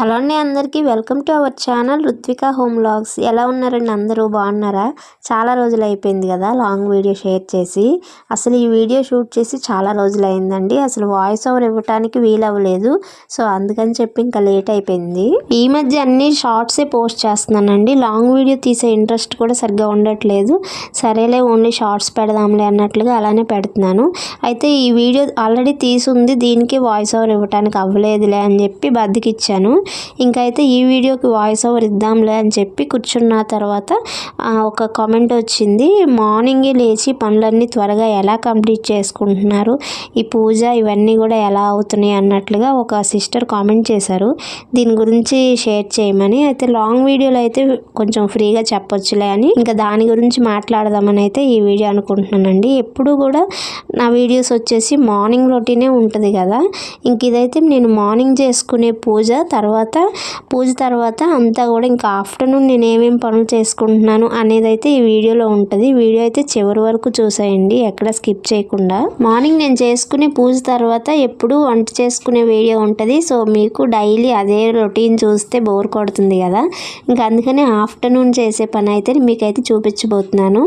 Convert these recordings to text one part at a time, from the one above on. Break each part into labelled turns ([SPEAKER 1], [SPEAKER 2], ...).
[SPEAKER 1] Hello అండి అందరికీ. Welcome to our channel Ruthvika home logs ఎలా ఉన్నారండి అందరూ? బాగున్నారా? చాలా రోజులు అయిపోయింది కదా లాంగ్ వీడియో షేర్ చేసి. అసలు ఈ వీడియో షూట్ చేసి చాలా రోజులు అయిందండి. అసలు వాయిస్ ఓవర్ ఇవ్వటానికి వీలవ్వలేదు సో అందుకని చెప్పి ఇంకా లేట్ అయిపోయింది. ఈ మధ్య అన్ని షార్ట్సే పోస్ట్ చేస్తున్నానండి. లాంగ్ వీడియో తీసే ఇంట్రెస్ట్ కూడా సరిగ్గా ఉండట్లేదు. సరేలే ఓన్లీ షార్ట్స్ పెడదాంలే అన్నట్లుగా అలానే పెడుతున్నాను. అయితే ఈ వీడియో ఆల్రెడీ తీసుంది. దీనికి వాయిస్ ఓవర్ ఇవ్వటానికి అవ్వలేదులే అని చెప్పి బద్దకిచ్చాను. ఇంకైతే అయితే ఈ వీడియోకి వాయిస్ ఓవర్ ఇద్దాంలే అని చెప్పి కూర్చున్న తర్వాత ఒక కామెంట్ వచ్చింది. మార్నింగే లేచి పనులన్నీ త్వరగా ఎలా కంప్లీట్ చేసుకుంటున్నారు? ఈ పూజ ఇవన్నీ కూడా ఎలా అవుతున్నాయి? అన్నట్లుగా ఒక సిస్టర్ కామెంట్ చేశారు. దీని గురించి షేర్ చేయమని అయితే లాంగ్ వీడియోలో అయితే కొంచెం ఫ్రీగా చెప్పొచ్చులే అని ఇంకా దాని గురించి మాట్లాడదామని అయితే ఈ వీడియో అనుకుంటున్నానండి. ఎప్పుడు కూడా నా వీడియోస్ వచ్చేసి మార్నింగ్ రొటీనే ఉంటుంది కదా. ఇంక ఇదైతే నేను మార్నింగ్ చేసుకునే పూజ తర్వాత తర్వాత పూజ తర్వాత అంతా కూడా ఇంకా ఆఫ్టర్నూన్ నేను ఏమేమి పనులు చేసుకుంటున్నాను అనేది అయితే ఈ వీడియోలో ఉంటుంది. వీడియో అయితే చివరి వరకు చూసేయండి ఎక్కడ స్కిప్ చేయకుండా. మార్నింగ్ నేను చేసుకునే పూజ తర్వాత ఎప్పుడు వంట చేసుకునే వీడియో ఉంటుంది. సో మీకు డైలీ అదే రొటీన్ చూస్తే బోర్ కొడుతుంది కదా. ఇంకా అందుకని ఆఫ్టర్నూన్ చేసే పని అయితే మీకైతే చూపించబోతున్నాను.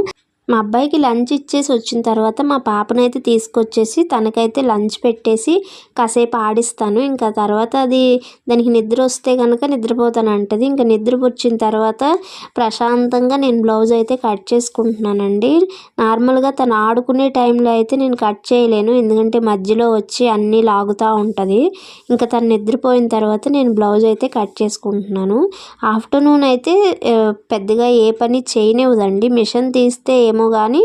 [SPEAKER 1] మా అబ్బాయికి లంచ్ ఇచ్చేసి వచ్చిన తర్వాత మా పాపనైతే తీసుకొచ్చేసి తనకైతే లంచ్ పెట్టేసి కాసేపు ఆడిస్తాను. ఇంకా తర్వాత అది దానికి నిద్ర వస్తే కనుక నిద్రపోతాను అంటది ఇంకా నిద్ర వచ్చిన తర్వాత ప్రశాంతంగా నేను బ్లౌజ్ అయితే కట్ చేసుకుంటున్నానండి. నార్మల్గా తను ఆడుకునే టైంలో అయితే నేను కట్ చేయలేను. ఎందుకంటే మధ్యలో వచ్చి అన్నీ లాగుతూ ఉంటుంది. ఇంకా తను నిద్రపోయిన తర్వాత నేను బ్లౌజ్ అయితే కట్ చేసుకుంటున్నాను. ఆఫ్టర్నూన్ అయితే పెద్దగా ఏ పని చేయనివ్వదండి. మిషన్ తీస్తే ఏమో కానీ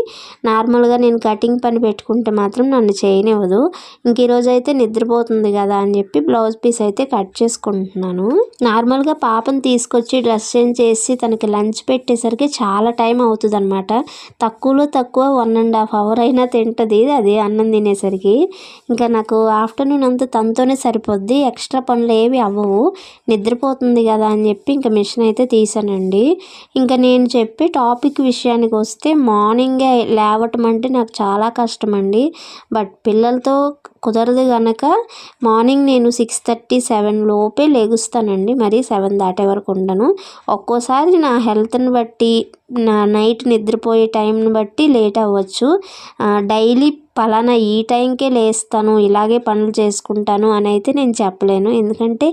[SPEAKER 1] నార్మల్గా నేను కటింగ్ పని పెట్టుకుంటే మాత్రం నన్ను చేయనివ్వదు. ఇంక ఈరోజు అయితే నిద్రపోతుంది కదా అని చెప్పి బ్లౌజ్ పీస్ అయితే కట్ చేసుకుంటున్నాను. నార్మల్గా పాపను తీసుకొచ్చి డ్రెస్ చేంజ్ చేసి తనకి లంచ్ పెట్టేసరికి చాలా టైం అవుతుంది అనమాట తక్కువలో తక్కువ వన్ అండ్ హాఫ్ అవర్ అయినా తింటుంది అది అన్నం తినేసరికి. ఇంకా నాకు ఆఫ్టర్నూన్ అంతా తనతోనే సరిపోద్ది ఎక్స్ట్రా పనులు ఏవి అవ్వవు. నిద్రపోతుంది కదా అని చెప్పి ఇంకా మిషన్ అయితే తీసానండి. ఇంకా నేను చెప్పి టాపిక్ విషయానికి వస్తే మా మార్నింగే లేవటం అంటే నాకు చాలా కష్టం అండి బట్ పిల్లలతో కుదరదు కనుక మార్నింగ్ నేను సిక్స్ థర్టీ సెవెన్ లోపే లేగుస్తానండి. మరి సెవెన్ దాటే వరకు ఉండను. ఒక్కోసారి నా హెల్త్ని బట్టి నైట్ నిద్రపోయే టైంని బట్టి లేట్ అవ్వచ్చు. డైలీ పలానా ఈ టైంకే లేస్తాను ఇలాగే పనులు చేసుకుంటాను అని అయితే నేను చెప్పలేను. ఎందుకంటే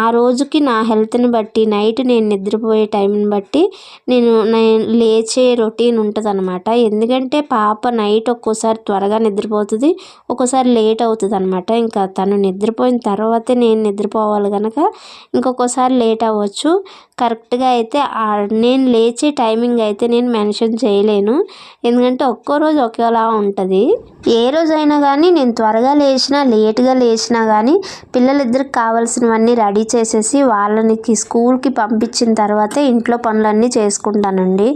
[SPEAKER 1] ఆ రోజుకి నా హెల్త్ని బట్టి నైట్ నేను నిద్రపోయే టైంని బట్టి నేను నేను లేచే రొటీన్ ఉంటుంది అనమాట ఎందుకంటే పాప నైట్ ఒక్కోసారి త్వరగా నిద్రపోతుంది ఒక్కోసారి లేట్ అవుతుంది అనమాట ఇంకా తను నిద్రపోయిన తర్వాతే నేను నిద్రపోవాలి కనుక ఇంకొకసారి లేట్ అవ్వచ్చు. కరెక్ట్గా అయితే నేను లేచే టైమింగ్ అయితే నేను మెన్షన్ చేయలేను. ఎందుకంటే ఒక్కో రోజు ఒకేలా ఉంటుంది. ఏ రోజైనా కానీ నేను త్వరగా లేచినా లేట్గా లేచినా కానీ పిల్లలిద్దరికి కావాల్సినవన్నీ రెడీ చేసేసి వాళ్ళకి స్కూల్కి పంపించిన తర్వాతే ఇంట్లో పనులన్నీ చేసుకుంటానండి.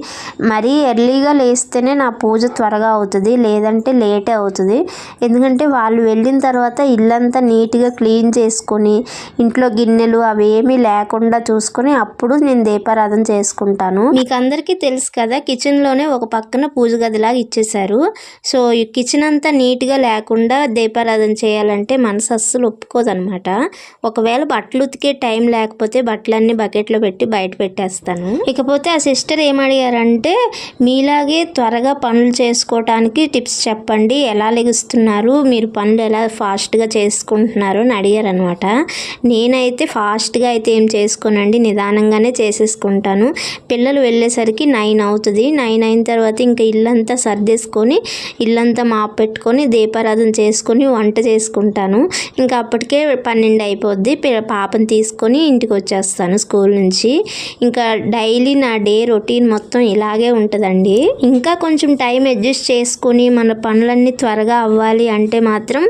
[SPEAKER 1] మరీ ఎర్లీగా లేస్తేనే నా పూజ త్వరగా అవుతుంది లేదంటే లేటే అవుతుంది. ఎందుకంటే వాళ్ళు వెళ్ళిన తర్వాత ఇల్లంతా నీట్గా క్లీన్ చేసుకొని ఇంట్లో గిన్నెలు అవి ఏమీ లేకుండా చూసుకొని అప్పుడు నేను దీపారాధన చేసుకుంటాను. మీకు అందరికీ తెలుసు కదా కిచెన్లోనే ఒక పక్కన పూజ గదిలాగా ఇచ్చేసారు సో ఈ కిచెన్ అంతా నీట్గా లేకుండా దీపారాధన చేయాలంటే మనసు అస్సలు ఒప్పుకోదనమాట ఒకవేళ బట్టలు ఉతికే టైం లేకపోతే బట్టలన్నీ బకెట్లో పెట్టి బయట పెట్టేస్తాను. ఇకపోతే ఆ సిస్టర్ ఏమడిగారంటే మీలాగే త్వరగా పనులు చేసుకోవటానికి టిప్స్ చెప్పండి. ఎలా లెగుస్తున్నారు? మీరు పనులు ఎలా ఫాస్ట్గా చేసుకుంటున్నారు? అని అడిగారు అనమాట నేనైతే ఫాస్ట్గా అయితే ఏం చేసుకోనండి నిదానంగా నిదానంగానే చేసేసుకుంటాను. పిల్లలు వెళ్ళేసరికి నైన్ అవుతుంది. నైన్ అయిన తర్వాత ఇంకా ఇల్లంతా సర్దేసుకొని ఇల్లంతా మాపెట్టుకొని పెట్టుకొని దీపారాధన చేసుకొని వంట చేసుకుంటాను. ఇంకా అప్పటికే పన్నెండు అయిపోద్ది. పాపను తీసుకొని ఇంటికి వచ్చేస్తాను స్కూల్ నుంచి. ఇంకా డైలీ నా డే రొటీన్ మొత్తం ఇలాగే ఉంటుందండి. ఇంకా కొంచెం టైం అడ్జస్ట్ చేసుకొని మన పనులన్నీ త్వరగా అవ్వాలి అంటే మాత్రం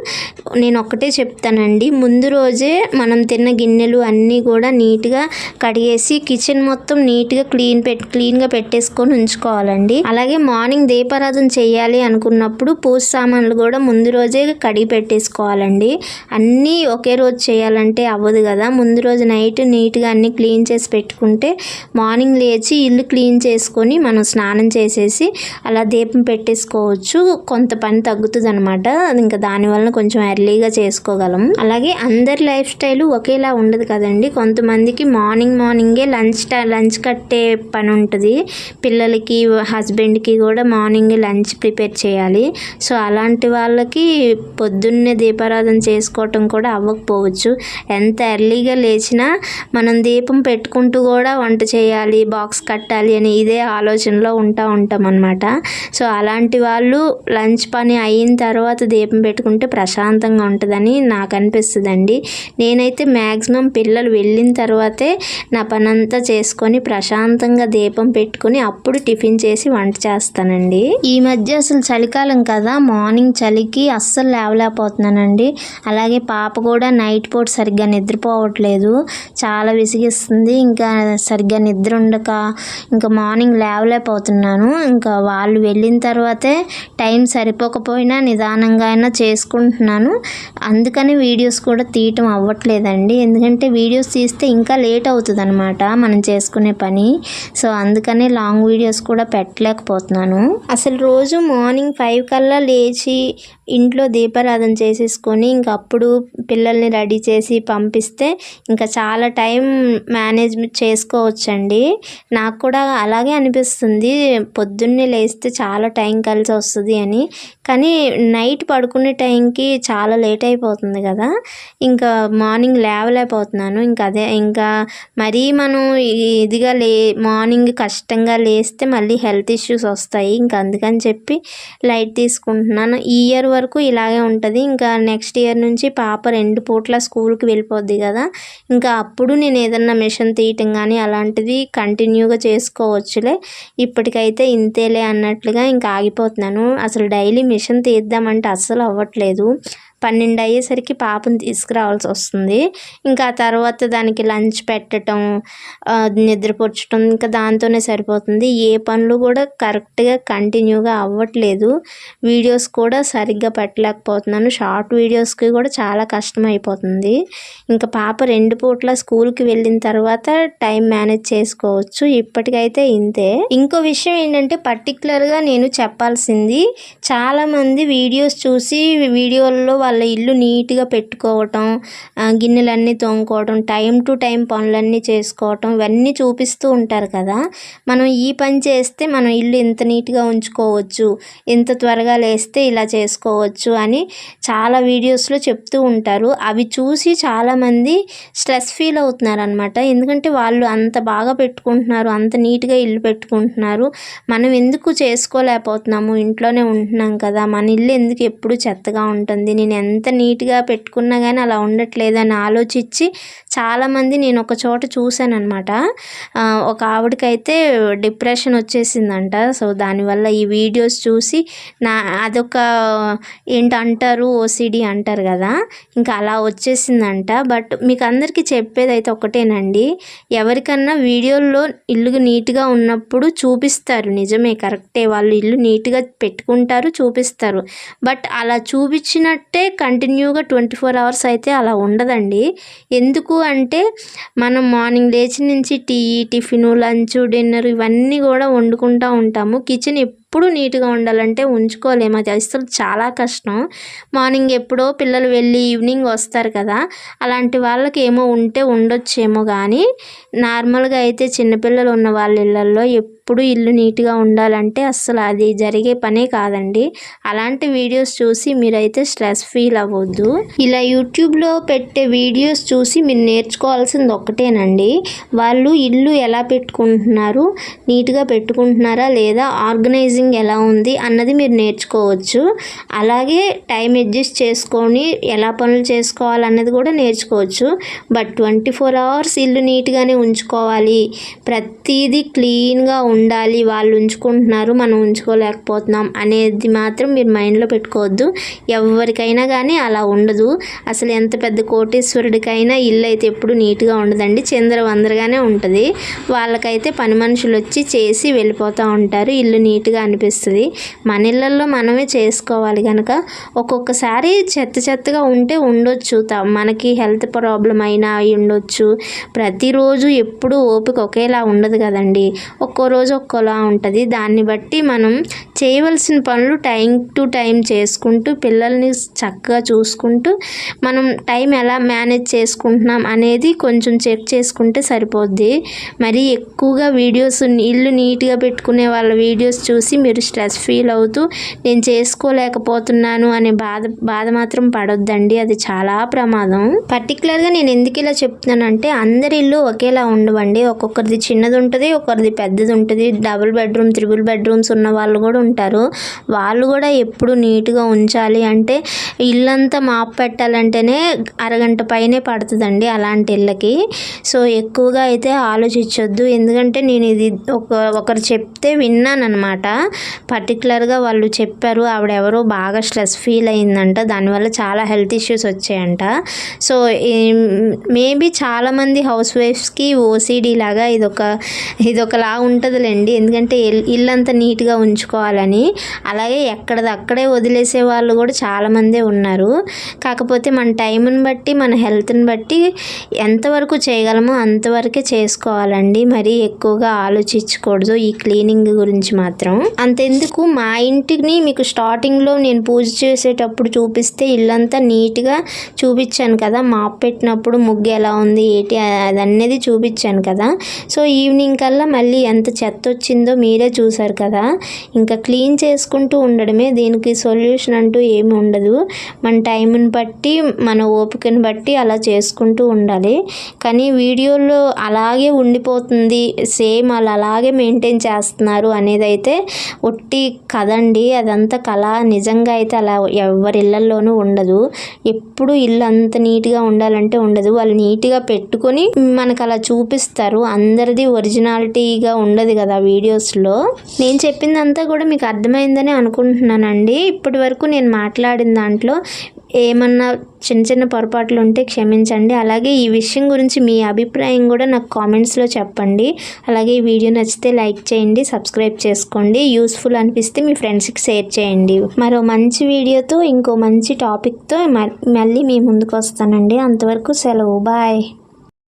[SPEAKER 1] నేను ఒక్కటే చెప్తానండి. ముందు రోజే మనం తిన్న గిన్నెలు అన్నీ కూడా నీట్గా కడిగేసి కిచెన్ మొత్తం నీట్గా క్లీన్ పెట్ క్లీన్గా పెట్టేసుకొని ఉంచుకోవాలండి. అలాగే మార్నింగ్ దీపారాధన చేయాలి అనుకున్నప్పుడు పూజ సామాన్లు కూడా ముందు రోజే కడిగి పెట్టేసుకోవాలండి. అన్నీ ఒకే రోజు చేయాలంటే అవ్వదు కదా. ముందు రోజు నైట్ నీట్గా అన్నీ క్లీన్ చేసి పెట్టుకుంటే మార్నింగ్ లేచి ఇల్లు క్లీన్ చేసుకొని మనం స్నానం చేసేసి అలా దీపం పెట్టేసుకోవచ్చు. కొంత పని తగ్గుతుంది అనమాట ఇంకా దానివల్ల కొంచెం ఎర్లీగా చేసుకోగలం. అలాగే అందరి లైఫ్ స్టైల్ ఒకేలా ఉండదు కదండి. కొంతమందికి మార్నింగ్ మార్నింగే లంచ్ లంచ్ కట్టే పని ఉంటుంది పిల్లలకి హస్బెండ్కి కూడా మార్నింగ్ లంచ్ ప్రిపేర్ చేయాలి. సో అలాంటి వాళ్ళకి పొద్దున్నే దీపారాధన చేసుకోవటం కూడా అవ్వకపోవచ్చు. ఎంత ఎర్లీగా లేచినా మనం దీపం పెట్టుకుంటూ కూడా వంట చేయాలి బాక్స్ కట్టాలి అని ఇదే ఆలోచనలో ఉంటా ఉంటాం అనమాట సో అలాంటి వాళ్ళు లంచ్ పని అయిన తర్వాత దీపం పెట్టుకుంటే ప్రశాంతంగా ఉంటుందని నాకు అనిపిస్తుందండి. నేనైతే మ్యాక్సిమం పిల్లలు వెళ్ళిన తర్వాతే నా పని అంతా చేసుకొని ప్రశాంతంగా దీపం పెట్టుకొని అప్పుడు టిఫిన్ చేసి వంట చేస్తానండి. ఈ మధ్య అసలు చలికాలం కదా మార్నింగ్ చలికి అస్సలు లేవలేకపోతున్నానండి. అలాగే పాప కూడా నైట్ పూట సరిగ్గా నిద్రపోవట్లేదు. చాలా విసిగిస్తుంది ఇంకా సరిగ్గా నిద్ర ఉండక ఇంకా మార్నింగ్ లేవలేకపోతున్నాను. ఇంకా వాళ్ళు వెళ్ళిన తర్వాతే టైం సరిపోకపోయినా నిదానంగా అయినా చేసుకుంటున్నాను. అందుకని వీడియోస్ కూడా తీయటం అవ్వట్లేదండి. ఎందుకంటే వీడియోస్ తీస్తే ఇంకా లేట్ అవుతుంది అనమాట మనం చేసుకునే పని. సో అందుకనే లాంగ్ వీడియోస్ కూడా పెట్టలేకపోతున్నాను. అసలు రోజు మార్నింగ్ ఫైవ్ కల్లా లేచి ఇంట్లో దీపారాధన చేసేసుకొని ఇంకా అప్పుడు పిల్లల్ని రెడీ చేసి పంపిస్తే ఇంకా చాలా టైం మేనేజ్ చేసుకోవచ్చండి. నాకు కూడా అలాగే అనిపిస్తుంది. పొద్దున్నే లేస్తే చాలా టైం కలిసి వస్తుంది అని. కానీ నైట్ పడుకునే టైంకి చాలా లేట్ అయిపోతుంది కదా. ఇంకా మార్నింగ్ లేవలేకపోతున్నాను. ఇంకా అదే ఇంకా మరీ మనం ఇదిగా లే మార్నింగ్ కష్టంగా లేస్తే మళ్ళీ హెల్త్ ఇష్యూస్ వస్తాయి. ఇంకా అందుకని చెప్పి లైట్ తీసుకుంటున్నాను. ఈ ఇయర్ వరకు ఇలాగే ఉంటుంది. ఇంకా నెక్స్ట్ ఇయర్ నుంచి పాప రెండు పూట్ల స్కూల్కి వెళ్ళిపోద్ది కదా. ఇంకా అప్పుడు నేను ఏదన్నా మిషన్ తీయటం కానీ అలాంటిది కంటిన్యూగా చేసుకోవచ్చులే. ఇప్పటికైతే ఇంతేలే అన్నట్లుగా ఇంకా ఆగిపోతున్నాను. అసలు డైలీ మిషన్ తీద్దామంటే అస్సలు అవ్వట్లేదు. పన్నెండు అయ్యేసరికి పాపను తీసుకురావాల్సి వస్తుంది. ఇంకా తర్వాత దానికి లంచ్ పెట్టడం నిద్రపొచ్చడం ఇంకా దాంతోనే సరిపోతుంది. ఏ పనులు కూడా కరెక్ట్గా కంటిన్యూగా అవ్వట్లేదు. వీడియోస్ కూడా సరిగ్గా పెట్టలేకపోతున్నాను. షార్ట్ వీడియోస్కి కూడా చాలా కష్టం అయిపోతుంది ఇంకా పాప రెండు పూట్ల స్కూల్కి వెళ్ళిన తర్వాత టైం మేనేజ్ చేసుకోవచ్చు. ఇప్పటికైతే ఇంతే. ఇంకో విషయం ఏంటంటే పర్టికులర్గా నేను చెప్పాల్సింది చాలామంది వీడియోస్ చూసి వీడియోల్లో వాళ్ళ ఇల్లు నీట్గా పెట్టుకోవటం గిన్నెలన్నీ తోముకోవటం టైం టు టైం పనులన్నీ చేసుకోవటం ఇవన్నీ చూపిస్తూ ఉంటారు కదా. మనం ఈ పని చేస్తే మనం ఇల్లు ఇంత నీట్గా ఉంచుకోవచ్చు ఇంత త్వరగా లేస్తే ఇలా చేసుకోవచ్చు అని చాలా వీడియోస్లో చెప్తూ ఉంటారు. అవి చూసి చాలామంది స్ట్రెస్ ఫీల్ అవుతున్నారు అనమాట ఎందుకంటే వాళ్ళు అంత బాగా పెట్టుకుంటున్నారు అంత నీట్గా ఇల్లు పెట్టుకుంటున్నారు. మనం ఎందుకు చేసుకోలేకపోతున్నాము? ఇంట్లోనే ఉంటున్నాం కదా. మన ఇల్లు ఎందుకు ఎప్పుడు చెత్తగా ఉంటుంది? నేను ఎంత నీట్గా పెట్టుకున్నా కానీ అలా ఉండట్లేదు అని ఆలోచించి చాలామంది నేను ఒక చోట చూశాను అనమాట ఒక ఆవిడకైతే డిప్రెషన్ వచ్చేసిందంట. సో దానివల్ల ఈ వీడియోస్ చూసి నా అదొక ఏంటంటారు ఓసిడి అంటారు కదా? ఇంకా అలా వచ్చేసిందంట. బట్ మీకు అందరికీ చెప్పేది అయితే ఒకటేనండి. ఎవరికన్నా వీడియోల్లో ఇల్లు నీట్గా ఉన్నప్పుడు చూపిస్తారు. నిజమే కరెక్టే. వాళ్ళు ఇల్లు నీట్గా పెట్టుకుంటారు చూపిస్తారు. బట్ అలా చూపించినట్టే కంటిన్యూగా ట్వంటీ ఫోర్ అవర్స్ అయితే అలా ఉండదండి. ఎందుకు అంటే మనం మార్నింగ్ లేచి నుంచి టీ టిఫిన్ లంచ్ డిన్నర్ ఇవన్నీ కూడా వండుకుంటూ ఉంటాము. కిచెన్ ఎప్పుడు నీట్గా ఉండాలంటే ఉంచుకోలేము అది అసలు చాలా కష్టం. మార్నింగ్ ఎప్పుడో పిల్లలు వెళ్ళి ఈవినింగ్ వస్తారు కదా. అలాంటి వాళ్ళకి ఏమో ఉంటే ఉండొచ్చేమో కానీ నార్మల్గా అయితే చిన్నపిల్లలు ఉన్న వాళ్ళ ఇళ్ళల్లో ఎప్పుడు ఇల్లు నీట్గా ఉండాలంటే అస్సలు అది జరిగే పనే కాదండి. అలాంటి వీడియోస్ చూసి మీరైతే స్ట్రెస్ ఫీల్ అవ్వద్దు. ఇలా యూట్యూబ్లో పెట్టే వీడియోస్ చూసి మీరు నేర్చుకోవాల్సింది ఒక్కటేనండి. వాళ్ళు ఇల్లు ఎలా పెట్టుకుంటున్నారు నీట్గా పెట్టుకుంటున్నారా లేదా ఆర్గనైజింగ్ ఎలా ఉంది అన్నది మీరు నేర్చుకోవచ్చు. అలాగే టైం అడ్జస్ట్ చేసుకొని ఎలా పనులు చేసుకోవాలన్నది కూడా నేర్చుకోవచ్చు. బట్ ట్వంటీ ఫోర్ అవర్స్ ఇల్లు నీట్గానే ఉంచుకోవాలి. ప్రతిదీ క్లీన్గా ఉండాలి వాళ్ళు ఉంచుకుంటున్నారు మనం ఉంచుకోలేకపోతున్నాం అనేది మాత్రం మీరు మైండ్లో పెట్టుకోవద్దు. ఎవరికైనా కానీ అలా ఉండదు. అసలు ఎంత పెద్ద కోటేశ్వరుడికైనా ఇల్లు అయితే ఎప్పుడు నీట్గా ఉండదండి. చిందర వందరగానే ఉంటుంది. వాళ్ళకైతే పని మనుషులు వచ్చి చేసి వెళ్ళిపోతూ ఉంటారు. ఇల్లు నీట్గా అనిపిస్తుంది. మన ఇళ్ళల్లో మనమే చేసుకోవాలి కనుక ఒక్కొక్కసారి చెత్త చెత్తగా ఉంటే ఉండొచ్చు. త- మనకి హెల్త్ ప్రాబ్లం అయినా అయి ఉండొచ్చు. ప్రతిరోజు ఎప్పుడు ఓపిక ఒకేలా ఉండదు కదండి. ఒక్కో రోజు ఒక్కోలా ఉంటుంది. దాన్ని బట్టి మనం చేయవలసిన పనులు టైం టు టైం చేసుకుంటూ పిల్లల్ని చక్కగా చూసుకుంటూ మనం టైం ఎలా మేనేజ్ చేసుకుంటున్నాం అనేది కొంచెం చెక్ చేసుకుంటే సరిపోద్ది. మరి ఎక్కువగా వీడియోస్ ఇల్లు నీట్గా పెట్టుకునే వాళ్ళ వీడియోస్ చూసి మీరు స్ట్రెస్ ఫీల్ అవుతూ నేను చేసుకోలేకపోతున్నాను అనే బాధ బాధ మాత్రం పడొద్దండి. అది చాలా ప్రమాదం. పర్టికులర్గా నేను ఎందుకు ఇలా చెప్తున్నానంటే అందరి ఇల్లు ఒకేలా ఉండవండి. ఒక్కొక్కరిది చిన్నది ఉంటుంది ఒక్కరిది పెద్దది ఉంటుంది డబుల్ బెడ్రూమ్ త్రిబుల్ బెడ్రూమ్స్ ఉన్న వాళ్ళు కూడా ఉంటారు. వాళ్ళు కూడా ఎప్పుడు నీట్గా ఉంచాలి అంటే ఇల్లంతా మాపు పెట్టాలంటేనే అరగంట పైనే పడుతుందండి అలాంటి ఇళ్ళకి. సో ఎక్కువగా అయితే ఆలోచించొద్దు. ఎందుకంటే నేను ఇది ఒక ఒకరు చెప్తే విన్నానమాట పర్టికులర్గా వాళ్ళు చెప్పారు ఆవిడ ఎవరో బాగా స్ట్రెస్ ఫీల్ అయిందంట. దానివల్ల చాలా హెల్త్ ఇష్యూస్ వచ్చాయంట. సో మేబీ చాలామంది హౌస్ వైఫ్స్కి ఓసీడీ లాగా ఇదొక ఇదొకలా ఉంటుందిలేండి ఎందుకంటే ఇల్లు ఇల్లంతా నీట్గా ఉంచుకోవాలని. అలాగే ఎక్కడది అక్కడే వదిలేసే వాళ్ళు కూడా చాలామందే ఉన్నారు. కాకపోతే మన టైంని బట్టి మన హెల్త్ని బట్టి ఎంతవరకు చేయగలమో అంతవరకే చేసుకోవాలండి. మరీ ఎక్కువగా ఆలోచించకూడదు ఈ క్లీనింగ్ గురించి మాత్రం. అంతెందుకు మా ఇంటిని మీకు స్టార్టింగ్లో నేను పూజ చేసేటప్పుడు చూపిస్తే ఇల్లంతా నీట్గా చూపించాను కదా. మాప్ పెట్టినప్పుడు ముగ్గు ఎలా ఉంది ఏంటి అది అనేది చూపించాను కదా. సో ఈవినింగ్ కల్లా మళ్ళీ ఎంత చెత్త వచ్చిందో మీరే చూసారు కదా. ఇంకా క్లీన్ చేసుకుంటూ ఉండడమే దీనికి సొల్యూషన్ అంటూ ఏమి ఉండదు. మన టైంని బట్టి మన ఓపికని బట్టి అలా చేసుకుంటూ ఉండాలి. కానీ వీడియోలో అలాగే ఉండిపోతుంది సేమ్ వాళ్ళు అలాగే మెయింటైన్ చేస్తున్నారు అనేది అయితే ఒట్టి కదండి. అదంతా కళ. నిజంగా అయితే అలా ఎవరి ఇళ్ళల్లోనూ ఉండదు. ఎప్పుడు ఇల్లు అంత నీట్గా ఉండాలంటే ఉండదు. వాళ్ళు నీట్గా పెట్టుకొని మనకు అలా చూపిస్తారు. అందరిది ఒరిజినాలిటీగా ఉండదు కదా. కదా వీడియోస్లో. నేను చెప్పిందంతా కూడా మీకు అర్థమైందని అనుకుంటున్నానండి. ఇప్పటి వరకు నేను మాట్లాడిన దాంట్లో ఏమన్నా చిన్న చిన్న పొరపాట్లు ఉంటే క్షమించండి. అలాగే ఈ విషయం గురించి మీ అభిప్రాయం కూడా నాకు కామెంట్స్లో చెప్పండి. అలాగే ఈ వీడియో నచ్చితే లైక్ చేయండి సబ్స్క్రైబ్ చేసుకోండి. యూస్ఫుల్ అనిపిస్తే మీ ఫ్రెండ్స్కి షేర్ చేయండి. మరో మంచి వీడియోతో ఇంకో మంచి టాపిక్తో మళ్ళీ మీ ముందుకు వస్తానండి. అంతవరకు సెలవు. బాయ్.